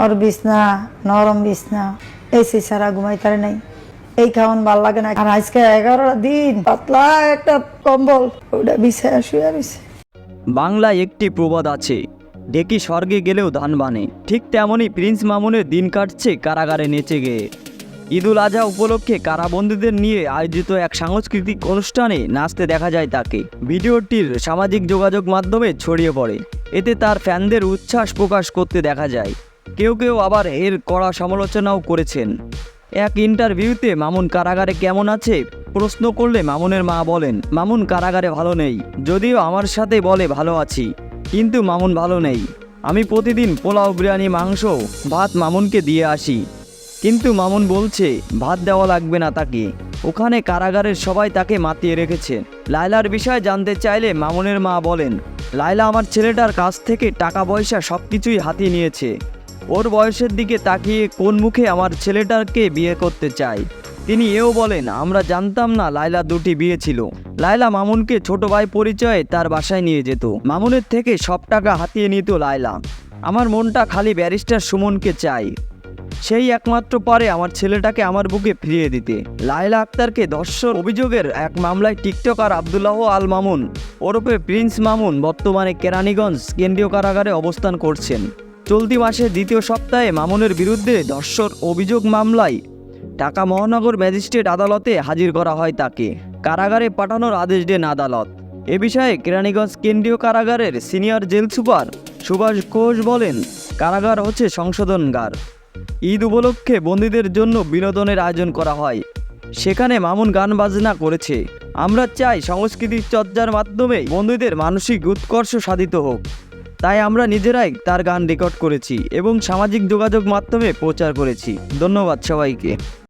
ওর বিছনা, নরম বিছনা এসি ছাড়া ঘুমাইতারে নাই। এই খাওয়ান ভালো লাগে না। আর আজকে এগারো দিন, পাতলা একটা কম্বল, ওটা বিছায় শুয়ে রয়েছে। বাংলায় একটি প্রবাদ আছে, ডেকি স্বর্গে গেলেও ধান বানে। ঠিক তেমনই প্রিন্স মামুনের দিন কাটছে কারাগারে নেচে গিয়ে। ঈদুল আজহা উপলক্ষে কারাবন্দীদের নিয়ে আয়োজিত এক সাংস্কৃতিক অনুষ্ঠানে নাচতে দেখা যায় তাকে। ভিডিওটির সামাজিক যোগাযোগ মাধ্যমে ছড়িয়ে পড়ে। এতে তার ফ্যানদের উচ্ছ্বাস প্রকাশ করতে দেখা যায়। কেউ কেউ আবার এর কড়া সমালোচনাও করেছেন। এক ইন্টারভিউতে মামুন কারাগারে কেমন আছে? প্রশ্ন করলে মামুনের মা বলেন, মামুন কারাগারে ভালো নেই। যদিও আমার সাথে বলে ভালো আছি, কিন্তু মামুন ভালো নেই। আমি প্রতিদিন পোলাও বিরিয়ানি, মাংস, ভাত মামুনকে দিয়ে আসি। কিন্তু মামুন বলছে, ভাত দেওয়া লাগবে না তাকে। ওখানে কারাগারের সবাই তাকে মাতিয়ে রেখেছে। লায়লার বিষয়ে জানতে চাইলে মামুনের মা বলেন, লায়লা আমার ছেলেটার কাছ থেকে টাকা পয়সা সব কিছুই হাতিয়ে নিয়েছে। ওর বয়সের দিকে তাকিয়ে কোন মুখে আমার ছেলেটাকে বিয়ে করতে চায় তিনি এও বলেন, আমরা জানতাম না লায়লা দুটি বিয়ে ছিল। লায়লা মামুনকে ছোট ভাই পরিচয়ে তার বাসায় নিয়ে যেত। মামুনের থেকে সব টাকা হাতিয়ে নিত লায়লা। আমার মনটা খালি ব্যারিস্টার সুমনকে চাই। সেই একমাত্র পারে আমার ছেলেটাকে আমার বুকে ফিরিয়ে দিতে। লায়লা আক্তারকে ধর্ষণ অভিযোগের এক মামলায় টিকটকার আবদুল্লাহ আল মামুন ওরফে প্রিন্স মামুন বর্তমানে কেরানীগঞ্জ কেন্দ্রীয় কারাগারে অবস্থান করছেন। চলতি মাসের দ্বিতীয় সপ্তাহে মামুনের বিরুদ্ধে ধর্ষণ অভিযোগ মামলায় ঢাকা মহানগর ম্যাজিস্ট্রেট আদালতে হাজির করা হয় তাকে। কারাগারে পাঠানোর আদেশ দেন আদালত। এ বিষয়ে কেরানীগঞ্জ কেন্দ্রীয় কারাগারের senior jail super Subhash Ghosh বলেন, কারাগার হচ্ছে সংশোধনগার ঈদ উপলক্ষে বন্দীদের জন্য বিনোদনের আয়োজন করা হয়। সেখানে মামুন গান বাজনা করেছে। আমরা চাই সংস্কৃতির চর্চার মাধ্যমে বন্ধুদের মানসিক উৎকর্ষ সাধিত হোক। তাই আমরা নিজেরাই তার গান রেকর্ড করেছি এবং সামাজিক যোগাযোগ মাধ্যমে প্রচার করেছি। ধন্যবাদ সবাইকে।